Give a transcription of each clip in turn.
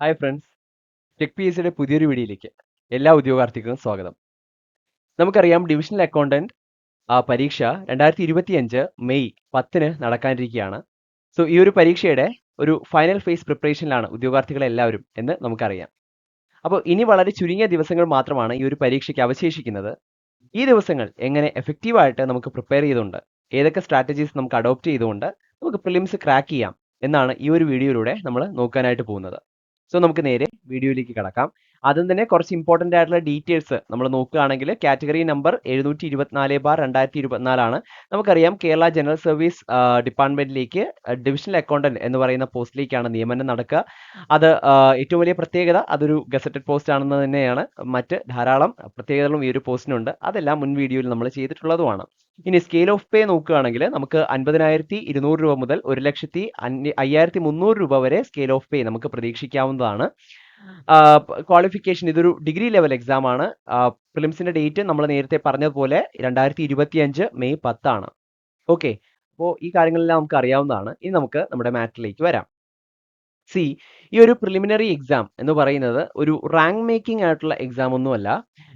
Hi friends tech P S സിയുടെ പുതിയൊരു വീഡിയോയിലേക്ക് എല്ലാ ഉദ്യോഗാർത്ഥികൾക്കും സ്വാഗതം. നമുക്കറിയാം ഡിവിഷണൽ അക്കൗണ്ടന്റ് പരീക്ഷ രണ്ടായിരത്തി ഇരുപത്തിയഞ്ച് മെയ് പത്തിന് നടക്കാനിരിക്കുകയാണ്. സോ ഈ ഒരു പരീക്ഷയുടെ ഒരു ഫൈനൽ ഫേസ് പ്രിപ്പറേഷനിലാണ് ഉദ്യോഗാർത്ഥികളെല്ലാവരും എന്ന് നമുക്കറിയാം. അപ്പോൾ ഇനി വളരെ ചുരുങ്ങിയ ദിവസങ്ങൾ മാത്രമാണ് ഈ ഒരു പരീക്ഷയ്ക്ക് അവശേഷിക്കുന്നത്. ഈ ദിവസങ്ങൾ എങ്ങനെ എഫക്റ്റീവായിട്ട് നമുക്ക് പ്രിപ്പയർ ചെയ്തുകൊണ്ട് ഏതൊക്കെ സ്ട്രാറ്റജീസ് നമുക്ക് അഡോപ്റ്റ് ചെയ്തുകൊണ്ട് നമുക്ക് പ്രിലിംസ് ക്രാക്ക് ചെയ്യാം എന്നാണ് ഈ ഒരു വീഡിയോയിലൂടെ നമ്മൾ നോക്കാനായിട്ട് പോകുന്നത്. സോ നമുക്ക് നേരെ വീഡിയോയിലേക്ക് കടക്കാം. ആദ്യം തന്നെ കുറച്ച് ഇമ്പോർട്ടന്റ് ആയിട്ടുള്ള ഡീറ്റെയിൽസ് നമ്മൾ നോക്കുകയാണെങ്കിൽ കാറ്റഗറി നമ്പർ എഴുന്നൂറ്റി ഇരുപത്തിനാല് ബാർ രണ്ടായിരത്തി ഇരുപത്തിനാലാണ് നമുക്കറിയാം കേരള ജനറൽ സർവീസ് ഡിപ്പാർട്ട്മെന്റിലേക്ക് ഡിവിഷണൽ അക്കൗണ്ടന്റ് എന്ന് പറയുന്ന പോസ്റ്റിലേക്കാണ് നിയമനം നടക്കുക. അത് ഏറ്റവും വലിയ പ്രത്യേകത അതൊരു ഗസറ്റഡ് പോസ്റ്റ് ആണെന്ന് തന്നെയാണ്. മറ്റ് ധാരാളം പ്രത്യേകതകളും ഈ ഒരു പോസ്റ്റിനുണ്ട് അതെല്ലാം മുൻ വീഡിയോയിൽ നമ്മൾ ചെയ്തിട്ടുള്ളതുമാണ്. ഇനി സ്കെയിൽ ഓഫ് പേ നോക്കുകയാണെങ്കിൽ നമുക്ക് അൻപതിനായിരത്തി ഇരുന്നൂറ് രൂപ മുതൽ ഒരു ലക്ഷത്തി അയ്യായിരത്തി മുന്നൂറ് രൂപ വരെ സ്കെയിൽ ഓഫ് പേ നമുക്ക് പ്രതീക്ഷിക്കാവുന്നതാണ്. ക്വാളിഫിക്കേഷൻ ഇതൊരു ഡിഗ്രി ലെവൽ എക്സാം ആണ്. ഫിലിംസിന്റെ ഡേറ്റ് നമ്മൾ നേരത്തെ പറഞ്ഞതുപോലെ രണ്ടായിരത്തി ഇരുപത്തിയഞ്ച് മെയ് പത്താണ്. ഓക്കെ അപ്പോൾ ഈ കാര്യങ്ങളെല്ലാം നമുക്ക് അറിയാവുന്നതാണ്. ഇനി നമുക്ക് നമ്മുടെ മാറ്ററിലേക്ക് വരാം. സി ഈ ഒരു പ്രിലിമിനറി എക്സാം എന്ന് പറയുന്നത് ഒരു റാങ്ക് മേക്കിംഗ് ആയിട്ടുള്ള എക്സാം ഒന്നുമല്ല.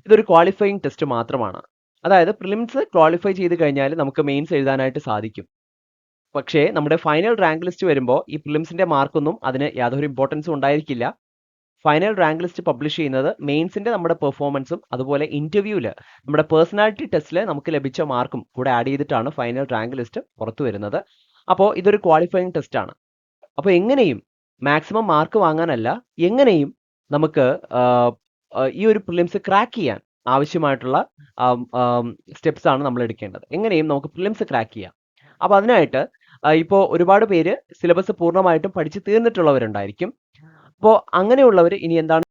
ഇതൊരു ക്വാളിഫയിങ് ടെസ്റ്റ് മാത്രമാണ്. അതായത് പ്രിലിംസ് ക്വാളിഫൈ ചെയ്ത് കഴിഞ്ഞാൽ നമുക്ക് മെയിൻസ് എഴുതാനായിട്ട് സാധിക്കും. പക്ഷേ നമ്മുടെ ഫൈനൽ റാങ്ക് ലിസ്റ്റ് വരുമ്പോൾ ഈ പ്രിലിംസിന്റെ മാർക്കൊന്നും അതിന് യാതൊരു ഇമ്പോർട്ടൻസും ഉണ്ടായിരിക്കില്ല. ഫൈനൽ റാങ്ക് ലിസ്റ്റ് പബ്ലിഷ് ചെയ്യുന്നത് മെയിൻസിന്റെ നമ്മുടെ പെർഫോമൻസും അതുപോലെ ഇന്റർവ്യൂവിൽ നമ്മുടെ പേഴ്സണാലിറ്റി ടെസ്റ്റിൽ നമുക്ക് ലഭിച്ച മാർക്കും കൂടെ ആഡ് ചെയ്തിട്ടാണ് ഫൈനൽ റാങ്ക് ലിസ്റ്റ് പുറത്തു വരുന്നത്. അപ്പോൾ ഇതൊരു ക്വാളിഫയിങ് ടെസ്റ്റ് ആണ്. അപ്പോൾ എങ്ങനെയും മാക്സിമം മാർക്ക് വാങ്ങാനല്ല എങ്ങനെയും നമുക്ക് ഈ ഒരു പ്രിലിംസ് ക്രാക്ക് ചെയ്യാൻ ആവശ്യമായിട്ടുള്ള സ്റ്റെപ്സ് ആണ് നമ്മൾ എടുക്കേണ്ടത്. എങ്ങനെയും നമുക്ക് പ്രിലിംസ് ക്രാക്ക് ചെയ്യാം. അപ്പോൾ അതിനായിട്ട് ഇപ്പോൾ ഒരുപാട് പേര് സിലബസ് പൂർണമായിട്ടും പഠിച്ച് തീർന്നിട്ടുള്ളവരുണ്ടായിരിക്കും. അപ്പോൾ അങ്ങനെയുള്ളവർ ഇനി എന്താണ്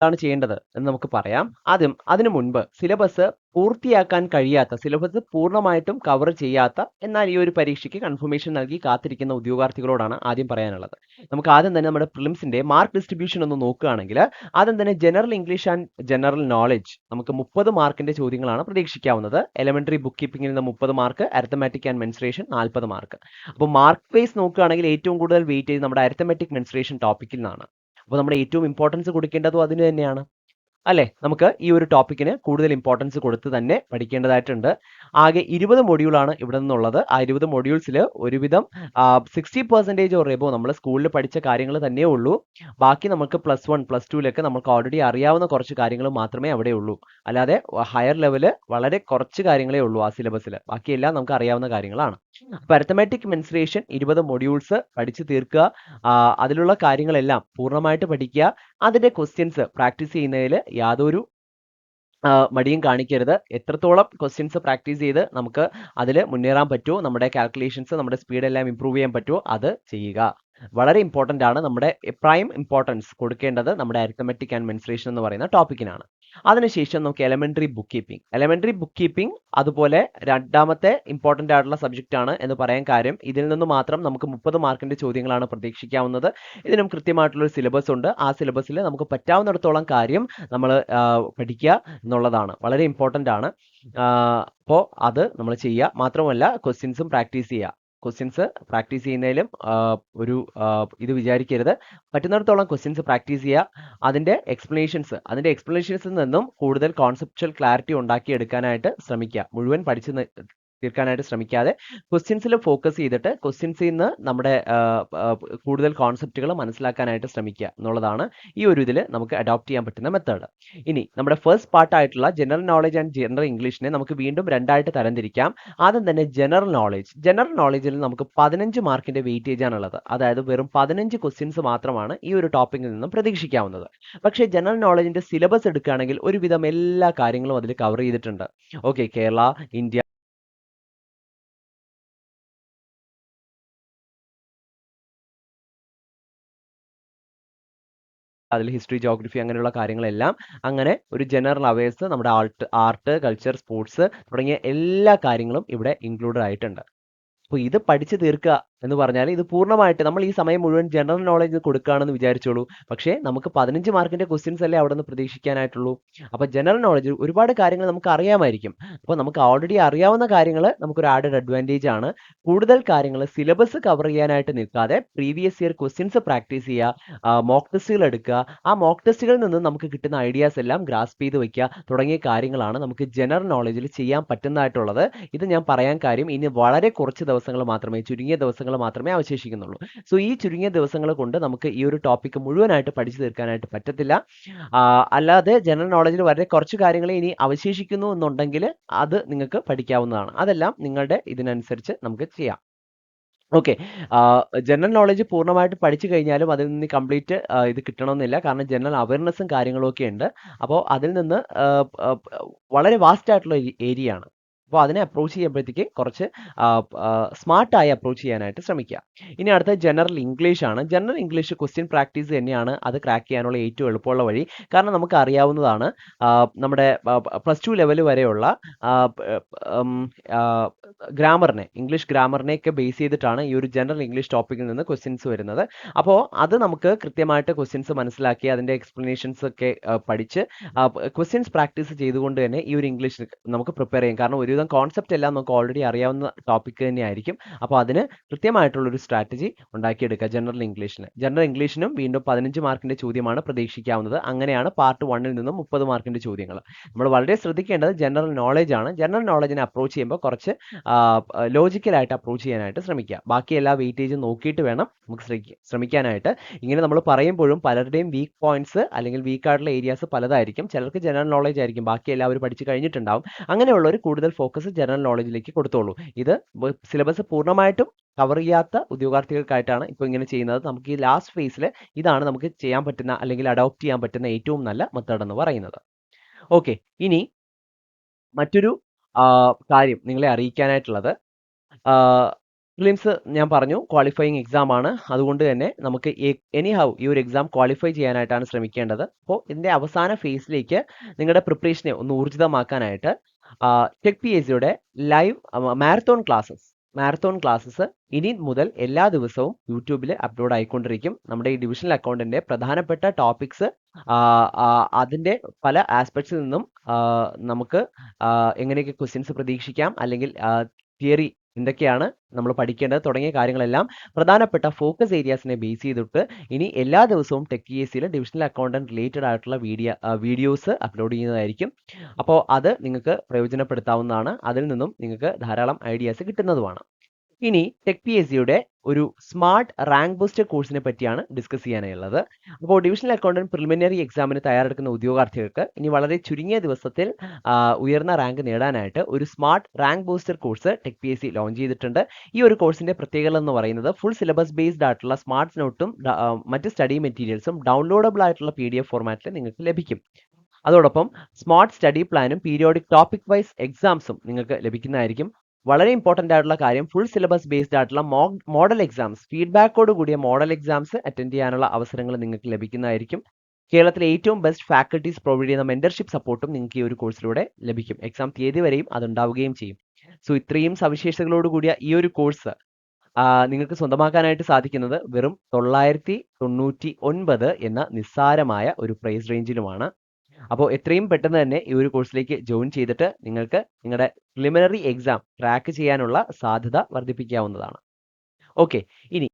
എന്താണ് ചെയ്യേണ്ടത് എന്ന് നമുക്ക് പറയാം. ആദ്യം അതിനു മുൻപ് സിലബസ് പൂർത്തിയാക്കാൻ കഴിയാത്ത സിലബസ് പൂർണമായിട്ടും കവർ ചെയ്യാത്ത എന്നാൽ ഈ ഒരു പരീക്ഷയ്ക്ക് കൺഫർമേഷൻ നൽകി കാത്തിരിക്കുന്ന ഉദ്യോഗാർത്ഥികളോടാണ് ആദ്യം പറയാനുള്ളത്. നമുക്ക് ആദ്യം തന്നെ നമ്മുടെ പ്രിലിംസിന്റെ മാർക്ക് ഡിസ്ട്രിബ്യൂഷൻ ഒന്ന് നോക്കുകയാണെങ്കിൽ ആദ്യം തന്നെ general English and general knowledge നമുക്ക് മുപ്പത് മാർക്കിന്റെ ചോദ്യങ്ങളാണ് പ്രതീക്ഷിക്കാവുന്നത്. എലമെന്ററി ബുക്ക് കീപ്പിംഗിൽ നിന്ന് മുപ്പത് മാർക്ക് അരത്തമാറ്റിക് ആൻഡ് മെൻസ്ട്രേഷൻ നാൽപ്പത് മാർക്ക് അപ്പോൾ മാർക്ക് വൈസ് നോക്കുകയാണെങ്കിൽ ഏറ്റവും കൂടുതൽ വെയിറ്റ് ചെയ്ത് നമ്മുടെ അരത്തമാറ്റിക് മെൻസ്ട്രേഷൻ ടോപ്പിക്കിൽ നിന്നാണ്. അപ്പോൾ നമ്മുടെ ഏറ്റവും ഇമ്പോർട്ടൻസ് കൊടുക്കേണ്ടതും അതിന് തന്നെയാണ്. അല്ലേ? നമുക്ക് ഈ ഒരു ടോപ്പിക്കിന് കൂടുതൽ ഇമ്പോർട്ടൻസ് കൊടുത്ത് തന്നെ പഠിക്കേണ്ടതായിട്ടുണ്ട്. ആകെ ഇരുപത് മൊഡ്യൂളാണ് ഇവിടെ നിന്നുള്ളത്. ആ ഇരുപത് മൊഡ്യൂൾസിൽ ഒരുവിധം സിക്സ്റ്റി പെർസെന്റേജ് പറയുമ്പോൾ നമ്മൾ സ്കൂളിൽ പഠിച്ച കാര്യങ്ങൾ തന്നെ ഉള്ളൂ. ബാക്കി നമുക്ക് പ്ലസ് വൺ പ്ലസ് ടുവിലൊക്കെ നമുക്ക് ഓൾറെഡി അറിയാവുന്ന കുറച്ച് കാര്യങ്ങൾ മാത്രമേ അവിടെ ഉള്ളൂ. അല്ലാതെ ഹയർ ലെവൽ വളരെ കുറച്ച് കാര്യങ്ങളേ ഉള്ളൂ ആ സിലബസിൽ ബാക്കിയെല്ലാം നമുക്ക് അറിയാവുന്ന കാര്യങ്ങളാണ്. അപ്പോൾ അരിത്തമാറ്റിക് മെൻസ്ട്രേഷൻ ഇരുപത് മൊഡ്യൂൾസ് പഠിച്ചു തീർക്കുക. അതിലുള്ള കാര്യങ്ങളെല്ലാം പൂർണമായിട്ട് പഠിക്കുക. അതിന്റെ ക്വസ്റ്റ്യൻസ് പ്രാക്ടീസ് ചെയ്യുന്നതിൽ യാതൊരു മടിയും കാണിക്കരുത്. എത്രത്തോളം ക്വസ്റ്റ്യൻസ് പ്രാക്ടീസ് ചെയ്ത് നമുക്ക് അതിൽ മുന്നേറാൻ പറ്റുമോ നമ്മുടെ കാൽക്കുലേഷൻസ് നമ്മുടെ സ്പീഡ് എല്ലാം ഇമ്പ്രൂവ് ചെയ്യാൻ പറ്റുമോ അത് ചെയ്യുക. വളരെ ഇമ്പോർട്ടന്റ് ആണ് നമ്മുടെ പ്രൈം ഇമ്പോർട്ടൻസ് കൊടുക്കേണ്ടത് നമ്മുടെ അരിത്തമെറ്റിക് ആൻഡ് മെൻസ്ട്രേഷൻ എന്ന് പറയുന്ന ടോപ്പിക്കിനാണ് അതിനുശേഷം നമുക്ക് elementary book keeping elementary book keeping അതുപോലെ രണ്ടാമത്തെ ഇമ്പോർട്ടന്റ് ആയിട്ടുള്ള സബ്ജക്റ്റ് ആണ് എന്ന് പറയാൻ കാര്യം. ഇതിൽ നിന്ന് മാത്രം നമുക്ക് മുപ്പത് മാർക്കിന്റെ ചോദ്യങ്ങളാണ് പ്രതീക്ഷിക്കാവുന്നത്. ഇതിനും കൃത്യമായിട്ടുള്ള ഒരു സിലബസ് ഉണ്ട്. ആ സിലബസിൽ നമുക്ക് പറ്റാവുന്നിടത്തോളം കാര്യം നമ്മൾ പഠിക്കുക എന്നുള്ളതാണ്. വളരെ ഇമ്പോർട്ടന്റ് ആണ്. അപ്പോൾ അത് നമ്മൾ ചെയ്യുക. മാത്രമല്ല ക്വസ്റ്റ്യൻസും പ്രാക്ടീസ് ചെയ്യുക. ക്വസ്റ്റ്യൻസ് പ്രാക്ടീസ് ചെയ്യുന്നതിലും ഒരു ഇത് വിചാരിക്കരുത്. പറ്റുന്നിടത്തോളം ക്വസ്റ്റ്യൻസ് പ്രാക്ടീസ് ചെയ്യുക. അതിന്റെ എക്സ്പ്ലനേഷൻസ് അതിന്റെ എക്സ്പ്ലനേഷൻസിൽ നിന്നും കൂടുതൽ കോൺസെപ്ച്വൽ ക്ലാരിറ്റി ഉണ്ടാക്കിയെടുക്കാനായിട്ട് ശ്രമിക്കുക. മുഴുവൻ പഠിച്ച് തീർക്കാനായിട്ട് ശ്രമിക്കാതെ ക്വസ്റ്റ്യൻസിൽ ഫോക്കസ് ചെയ്തിട്ട് ക്വസ്റ്റ്യൻസിൽ നിന്ന് നമ്മുടെ കൂടുതൽ കോൺസെപ്റ്റുകൾ മനസ്സിലാക്കാനായിട്ട് ശ്രമിക്കുക എന്നുള്ളതാണ് ഈ ഒരു ഇതിൽ നമുക്ക് അഡോപ്റ്റ് ചെയ്യാൻ പറ്റുന്ന മെത്തേഡ് ഇനി നമ്മുടെ ഫസ്റ്റ് പാർട്ടായിട്ടുള്ള ജനറൽ നോളജ് ആൻഡ് ജനറൽ ഇംഗ്ലീഷിനെ നമുക്ക് വീണ്ടും രണ്ടായിട്ട് തരംതിരിക്കാം. ആദ്യം തന്നെ ജനറൽ നോളജ് ജനറൽ നോളജിൽ നമുക്ക് പതിനഞ്ച് മാർക്കിന്റെ വെയിറ്റേജ് ആണുള്ളത്. അതായത് വെറും പതിനഞ്ച് ക്വസ്റ്റ്യൻസ് മാത്രമാണ് ഈ ഒരു ടോപ്പിക്കിൽ നിന്നും പ്രതീക്ഷിക്കാവുന്നത്. പക്ഷേ ജനറൽ നോളജിന്റെ സിലബസ് എടുക്കുകയാണെങ്കിൽ ഒരുവിധം എല്ലാ കാര്യങ്ങളും അതിൽ കവർ ചെയ്തിട്ടുണ്ട്. ഓക്കെ കേരള ഇന്ത്യ അതിൽ ഹിസ്റ്ററി ജോഗ്രഫി അങ്ങനെയുള്ള കാര്യങ്ങളെല്ലാം അങ്ങനെ ഒരു ജനറൽ അവേഴ്സ് നമ്മുടെ ആർട്ട് ആർട്ട് കൾച്ചർ സ്പോർട്സ് തുടങ്ങിയ എല്ലാ കാര്യങ്ങളും ഇവിടെ ഇൻക്ലൂഡഡ് ആയിട്ടുണ്ട്. അപ്പോൾ ഇത് പഠിച്ചു തീർക്കുക എന്ന് പറഞ്ഞാൽ ഇത് പൂർണമായിട്ട് നമ്മൾ ഈ സമയം മുഴുവൻ ജനറൽ നോളജ് കൊടുക്കുകയാണെന്ന് വിചാരിച്ചോളൂ. പക്ഷേ നമുക്ക് പതിനഞ്ച് മാർക്കിന്റെ ക്വസ്റ്റ്യൻസ് അല്ലേ അവിടെ നിന്ന് പ്രതീക്ഷിക്കാനായിട്ടുള്ളൂ അപ്പോൾ ജനറൽ നോളജ് ഒരുപാട് കാര്യങ്ങൾ നമുക്ക് അറിയാമായിരിക്കും. അപ്പോൾ നമുക്ക് ഓൾറെഡി അറിയാവുന്ന കാര്യങ്ങൾ നമുക്കൊരു ആഡഡ് അഡ്വാന്റേജ് ആണ്. കൂടുതൽ കാര്യങ്ങൾ സിലബസ് കവർ ചെയ്യാനായിട്ട് നിൽക്കാതെ പ്രീവിയസ് ഇയർ ക്വസ്റ്റ്യൻസ് പ്രാക്ടീസ് ചെയ്യുക മോക്ക് ടെസ്റ്റുകൾ എടുക്കുക ആ മോക്ക് ടെസ്റ്റുകളിൽ നിന്ന് നമുക്ക് കിട്ടുന്ന ഐഡിയാസ് എല്ലാം ഗ്രാസ്പ് ചെയ്ത് വെക്കുക തുടങ്ങിയ കാര്യങ്ങളാണ് നമുക്ക് ജനറൽ നോളജിൽ ചെയ്യാൻ പറ്റുന്നതായിട്ടുള്ളത്. ഇത് ഞാൻ പറയാൻ കാര്യം ഇനി വളരെ കുറച്ച് ദിവസങ്ങൾ മാത്രമേ ചുരുങ്ങിയ ദിവസങ്ങൾ മാത്രമേ അവശേഷിക്കുന്നുള്ളൂ. സോ ഈ ചുരുങ്ങിയ ദിവസങ്ങൾ കൊണ്ട് നമുക്ക് ഈ ഒരു ടോപ്പിക്ക് മുഴുവനായിട്ട് പഠിച്ചു തീർക്കാനായിട്ട് പറ്റത്തില്ല. അല്ലാതെ ജനറൽ നോളജിൽ വളരെ കുറച്ച് കാര്യങ്ങൾ ഇനി അവശേഷിക്കുന്നു എന്നുണ്ടെങ്കിൽ അത് നിങ്ങൾക്ക് പഠിക്കാവുന്നതാണ്. അതെല്ലാം നിങ്ങളുടെ ഇതിനനുസരിച്ച് നമുക്ക് ചെയ്യാം. ഓക്കെ ജനറൽ നോളജ് പൂർണമായിട്ട് പഠിച്ചു കഴിഞ്ഞാലും അതിൽ നിന്ന് കംപ്ലീറ്റ് ഇത് കിട്ടണമെന്നില്ല. കാരണം ജനറൽ അവയർനെസ്സും കാര്യങ്ങളൊക്കെ ഉണ്ട്. അപ്പോൾ അതിൽ നിന്ന് വളരെ വാസ്റ്റ് ആയിട്ടുള്ള ഏരിയ ആണ് അപ്പോൾ അതിനെ അപ്രോച്ച് ചെയ്യുമ്പോഴത്തേക്ക് കുറച്ച് സ്മാർട്ടായി അപ്രോച്ച് ചെയ്യാനായിട്ട് ശ്രമിക്കുക. ഇനി അടുത്ത ജനറൽ ഇംഗ്ലീഷ് ആണ്. ജനറൽ ഇംഗ്ലീഷ് ക്വസ്റ്റ്യൻ പ്രാക്ടീസ് തന്നെയാണ് അത് ക്രാക്ക് ചെയ്യാനുള്ള ഏറ്റവും എളുപ്പമുള്ള വഴി. കാരണം നമുക്ക് അറിയാവുന്നതാണ് നമ്മുടെ പ്ലസ് ടു ലെവൽ വരെയുള്ള ഗ്രാമറിനെ ഇംഗ്ലീഷ് ഗ്രാമറിനെയൊക്കെ ബേസ് ചെയ്തിട്ടാണ് ഈ ഒരു ജനറൽ ഇംഗ്ലീഷ് ടോപ്പിക്കിൽ നിന്ന് ക്വസ്റ്റ്യൻസ് വരുന്നത്. അപ്പോൾ അത് നമുക്ക് കൃത്യമായിട്ട് ക്വസ്റ്റ്യൻസ് മനസ്സിലാക്കി അതിന്റെ എക്സ്പ്ലനേഷൻസ് ഒക്കെ പഠിച്ച് ക്വസ്റ്റ്യൻസ് പ്രാക്ടീസ് ചെയ്തുകൊണ്ട് തന്നെ ഈ ഒരു ഇംഗ്ലീഷ് നമുക്ക് പ്രിപ്പയർ ചെയ്യാം. കാരണം ഒരുവിധം കോൺസെപ്റ്റ് എല്ലാം നമുക്ക് ഓൾറെഡി അറിയാവുന്ന ടോപ്പിക് തന്നെയായിരിക്കും. അപ്പോൾ അതിന് കൃത്യമായിട്ടുള്ളൊരു സ്ട്രാറ്റജി ഉണ്ടാക്കിയെടുക്കുക ജനറൽ ഇംഗ്ലീഷിന് ജനറൽ ഇംഗ്ലീഷിനും വീണ്ടും പതിനഞ്ച് മാർക്കിന്റെ ചോദ്യമാണ് പ്രതീക്ഷിക്കാവുന്നത്. അങ്ങനെയാണ് പാർട്ട് വണ്ണിൽ നിന്നും മുപ്പത് മാർക്കിന്റെ ചോദ്യങ്ങൾ. നമ്മൾ വളരെ ശ്രദ്ധിക്കേണ്ടത് ജനറൽ നോളജ് ആണ്. ജനറൽ നോളജിനെ അപ്രോച്ച് ചെയ്യുമ്പോൾ കുറച്ച് ലോജിക്കലായിട്ട് അപ്രോച്ച് ചെയ്യാനായിട്ട് ശ്രമിക്കുക. ബാക്കി എല്ലാ വെയിറ്റേജും നോക്കിയിട്ട് വേണം നമുക്ക് ശ്രമിക്കാനായിട്ട്. ഇങ്ങനെ നമ്മൾ പറയുമ്പോഴും പലരുടെയും വീക്ക് പോയിന്റ്സ് അല്ലെങ്കിൽ വീക്ക് ആയിട്ടുള്ള ഏരിയാസ് പലതായിരിക്കും. ചിലർക്ക് ജനറൽ നോളജ് ആയിരിക്കും. ബാക്കി എല്ലാവരും പഠിച്ചു കഴിഞ്ഞിട്ടുണ്ടാവും. അങ്ങനെയുള്ളവർ കൂടുതൽ ഫോക്കസ് ജനറൽ നോളജിലേക്ക് കൊടുത്തോളൂ. ഇത് സിലബസ് പൂർണമായിട്ടും കവർ ചെയ്യാത്ത ഉദ്യോഗാർത്ഥികൾക്കായിട്ടാണ് ഇപ്പോൾ ഇങ്ങനെ ചെയ്യുന്നത്. നമുക്ക് ഈ ലാസ്റ്റ് ഫേസിൽ ഇതാണ് നമുക്ക് ചെയ്യാൻ പറ്റുന്ന അല്ലെങ്കിൽ അഡോപ്റ്റ് ചെയ്യാൻ പറ്റുന്ന ഏറ്റവും നല്ല മെത്തേഡ് എന്ന് പറയുന്നത്. ഓക്കെ ഇനി മറ്റൊരു കാര്യം നിങ്ങളെ അറിയിക്കാനായിട്ടുള്ളത്. പ്രിലിംസ് ഞാൻ പറഞ്ഞു ക്വാളിഫയിങ് എക്സാം ആണ്. അതുകൊണ്ട് തന്നെ നമുക്ക് എനി ഹൗ ഈ ഒരു എക്സാം ക്വാളിഫൈ ചെയ്യാനായിട്ടാണ് ശ്രമിക്കേണ്ടത്. അപ്പോൾ ഇതിന്റെ അവസാന ഫേസിലേക്ക് നിങ്ങളുടെ പ്രിപ്പറേഷനെ ഒന്ന് ഊർജിതമാക്കാനായിട്ട് ടെക് പി എസ് സിയുടെ live marathon classes marathon classes ഇനി മുതൽ എല്ലാ ദിവസവും യൂട്യൂബിൽ അപ്ലോഡ് ആയിക്കൊണ്ടിരിക്കും. നമ്മുടെ ഈ ഡിവിഷണൽ അക്കൗണ്ടിന്റെ പ്രധാനപ്പെട്ട ടോപ്പിക്സ് അതിന്റെ പല ആസ്പെക്ട്സിൽ നിന്നും നമുക്ക് എങ്ങനെയൊക്കെ ക്വസ്റ്റ്യൻസ് പ്രതീക്ഷിക്കാം അല്ലെങ്കിൽ തിയറി എന്തൊക്കെയാണ് നമ്മൾ പഠിക്കേണ്ടത് തുടങ്ങിയ കാര്യങ്ങളെല്ലാം പ്രധാനപ്പെട്ട ഫോക്കസ് ഏരിയാസിനെ ബേസ് ചെയ്തിട്ട് ഇനി എല്ലാ ദിവസവും tech E S divisional accountant related ആയിട്ടുള്ള വീഡിയോ വീഡിയോസ് അപ്ലോഡ് ചെയ്യുന്നതായിരിക്കും. അപ്പോൾ അത് നിങ്ങൾക്ക് പ്രയോജനപ്പെടുത്താവുന്നതാണ്. അതിൽ നിന്നും നിങ്ങൾക്ക് ധാരാളം ഐഡിയാസ് കിട്ടുന്നതുമാണ്. ഇനി ടെക് പി എസ് സിയുടെ ഒരു സ്മാർട്ട് റാങ്ക് ബൂസ്റ്റർ കോഴ്സിനെ പറ്റിയാണ് ഡിസ്കസ് ചെയ്യാനുള്ളത്. അപ്പോൾ ഡിവിഷണൽ അക്കൗണ്ടന്റ് പ്രിലിമിനറി എക്സാമിന് തയ്യാറെടുക്കുന്ന ഉദ്യോഗാർത്ഥികൾക്ക് ഇനി വളരെ ചുരുങ്ങിയ ദിവസത്തിൽ ഉയർന്ന റാങ്ക് നേടാനായിട്ട് ഒരു smart rank booster course tech P S C launch ചെയ്തിട്ടുണ്ട്. ഈ ഒരു കോഴ്സിന്റെ പ്രത്യേകത എന്ന് പറയുന്നത് ഫുൾ സിലബസ് ബേസ്ഡ് ആയിട്ടുള്ള സ്മാർട്ട് നോട്ടും മറ്റ് സ്റ്റഡി മെറ്റീരിയൽസും ഡൗൺലോഡബിൾ ആയിട്ടുള്ള പി ഡി എഫ് ഫോർമാറ്റിൽ നിങ്ങൾക്ക് ലഭിക്കും. അതോടൊപ്പം സ്മാർട്ട് സ്റ്റഡി പ്ലാനും പീരിയോഡിക് ടോപ്പിക് വൈസ് എക്സാംസും നിങ്ങൾക്ക് ലഭിക്കുന്നതായിരിക്കും. വളരെ ഇമ്പോർട്ടന്റ് ആയിട്ടുള്ള കാര്യം ഫുൾ സിലബസ് ബേസ്ഡ് ആയിട്ടുള്ള മോഡൽ എക്സാംസ് ഫീഡ്ബാക്കോട് കൂടിയ മോഡൽ എക്സാംസ് അറ്റൻഡ് ചെയ്യാനുള്ള അവസരങ്ങൾ നിങ്ങൾക്ക് ലഭിക്കുന്നതായിരിക്കും. കേരളത്തിലെ ഏറ്റവും ബെസ്റ്റ് ഫാക്കൽറ്റീസ് പ്രൊവൈഡ് ചെയ്യുന്ന മെന്റർഷിപ്പ് സപ്പോർട്ടും നിങ്ങൾക്ക് ഈ ഒരു കോഴ്സിലൂടെ ലഭിക്കും. എക്സാം തീയതി വരെയും അതുണ്ടാവുകയും ചെയ്യും. സോ ഇത്രയും സവിശേഷതകളോട് കൂടിയ ഈ ഒരു കോഴ്സ് നിങ്ങൾക്ക് സ്വന്തമാക്കാനായിട്ട് സാധിക്കുന്നത് വെറും തൊള്ളായിരത്തി തൊണ്ണൂറ്റി ഒൻപത് എന്ന നിസ്സാരമായ ഒരു പ്രൈസ് റേഞ്ചിലുമാണ് അപ്പോൾ എത്രയും പെട്ടെന്ന് തന്നെ ഈ ഒരു കോഴ്സിലേക്ക് ജോയിൻ ചെയ്തിട്ട് നിങ്ങൾക്ക് നിങ്ങളുടെ പ്രിലിമിനറി എക്സാം ട്രാക്ക് ചെയ്യാനുള്ള സാധ്യത വർദ്ധിപ്പിക്കാവുന്നതാണ്. ഓക്കെ ഇനി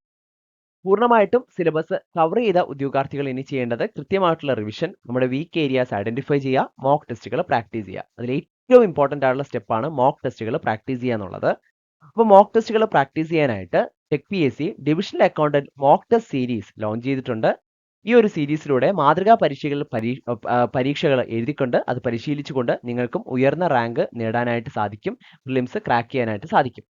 പൂർണമായിട്ടും സിലബസ് കവർ ചെയ്ത ഉദ്യോഗാർത്ഥികൾ ഇനി ചെയ്യേണ്ടത് കൃത്യമായിട്ടുള്ള റിവിഷൻ നമ്മുടെ വീക്ക് ഏരിയാസ് ഐഡന്റിഫൈ ചെയ്യുക മോക്ക് ടെസ്റ്റുകൾ പ്രാക്ടീസ് ചെയ്യുക. അതിൽ ഏറ്റവും ഇമ്പോർട്ടന്റ് ആയിട്ടുള്ള സ്റ്റെപ്പാണ് മോക്ക് ടെസ്റ്റുകൾ പ്രാക്ടീസ് ചെയ്യുക എന്നുള്ളത്. അപ്പോൾ മോക്ക് ടെസ്റ്റുകൾ പ്രാക്ടീസ് ചെയ്യാനായിട്ട് tech PSC divisional accountant mock test series launch ചെയ്തിട്ടുണ്ട്. ഈ ഒരു സീരീസിലൂടെ മാതൃകാ പരീക്ഷകൾ പരീ പരീക്ഷകൾ എഴുതിക്കൊണ്ട് അത് പരിശീലിച്ചുകൊണ്ട് നിങ്ങൾക്കും ഉയർന്ന റാങ്ക് നേടാനായിട്ട് സാധിക്കും. പ്രിലിംസ് ക്രാക്ക് ചെയ്യാനായിട്ട് സാധിക്കും.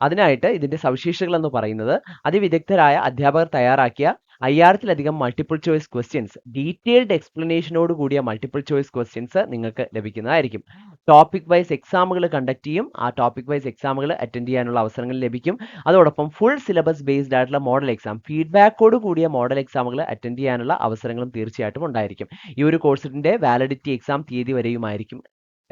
അതിനായിട്ട് ഇതിന്റെ സവിശേഷതകൾ എന്ന് പറയുന്നത് അതിവിദഗ്ധരായ അധ്യാപകർ തയ്യാറാക്കിയ അയ്യായിരത്തിലധികം മൾട്ടിപ്പിൾ ചോയ്സ് ക്വസ്റ്റ്യൻസ് ഡീറ്റെയിൽഡ് എക്സ്പ്ലനേഷനോട് കൂടിയ മൾട്ടിപ്പിൾ ചോയ്സ് ക്വസ്റ്റ്യൻസ് നിങ്ങൾക്ക് ലഭിക്കുന്നതായിരിക്കും. ടോപ്പിക് വൈസ് എക്സാമുകൾ കണ്ടക്ട് ചെയ്യും. ആ ടോപ്പിക് വൈസ് എക്സാമുകൾ അറ്റൻഡ് ചെയ്യാനുള്ള അവസരങ്ങൾ ലഭിക്കും. അതോടൊപ്പം ഫുൾ സിലബസ് ബേസ്ഡ് ആയിട്ടുള്ള മോഡൽ എക്സാം ഫീഡ്ബാക്കോട് കൂടിയ മോഡൽ എക്സാമുകൾ അറ്റൻഡ് ചെയ്യാനുള്ള അവസരങ്ങളും തീർച്ചയായിട്ടും ഉണ്ടായിരിക്കും. ഈ ഒരു കോഴ്സിന്റെ വാലിഡിറ്റി എക്സാം തീയതി വരെയുമായിരിക്കും.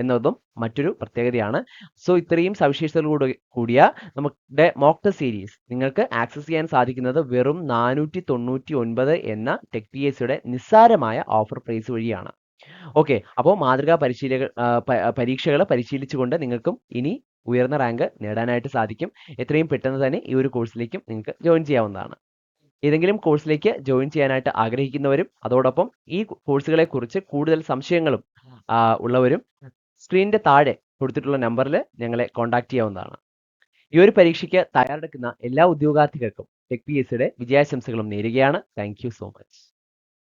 എന്നതും മറ്റൊരു പ്രത്യേകതയാണ്. സോ ഇത്രയും സവിശേഷതകളോട് കൂടിയ നമ്മുടെ മോക്ക് സീരീസ് നിങ്ങൾക്ക് ആക്സസ് ചെയ്യാൻ സാധിക്കുന്നത് വെറും നാനൂറ്റി തൊണ്ണൂറ്റി ഒൻപത് എന്ന ടെക് പി എസ് സിയുടെ നിസ്സാരമായ ഓഫർ പ്രൈസ് വഴിയാണ്. ഓക്കെ അപ്പോൾ മാതൃകാ പരിശീലക പരീക്ഷകൾ പരിശീലിച്ചുകൊണ്ട് നിങ്ങൾക്കും ഇനി ഉയർന്ന റാങ്ക് നേടാനായിട്ട് സാധിക്കും. എത്രയും പെട്ടെന്ന് തന്നെ ഈ ഒരു കോഴ്സിലേക്കും നിങ്ങൾക്ക് ജോയിൻ ചെയ്യാവുന്നതാണ്. ഏതെങ്കിലും കോഴ്സിലേക്ക് ജോയിൻ ചെയ്യാനായിട്ട് ആഗ്രഹിക്കുന്നവരും അതോടൊപ്പം ഈ കോഴ്സുകളെ കുറിച്ച് കൂടുതൽ സംശയങ്ങളും ഉള്ളവരും സ്ക്രീനിന്റെ താഴെ കൊടുത്തിട്ടുള്ള നമ്പറിൽ ഞങ്ങളെ കോൺടാക്ട് ചെയ്യാവുന്നതാണ്. ഈ ഒരു പരീക്ഷയ്ക്ക് തയ്യാറെടുക്കുന്ന എല്ലാ ഉദ്യോഗാർത്ഥികൾക്കും ടെക് പി എസ് സിയുടെ വിജയാശംസകളും നേരുകയാണ്. Thank so much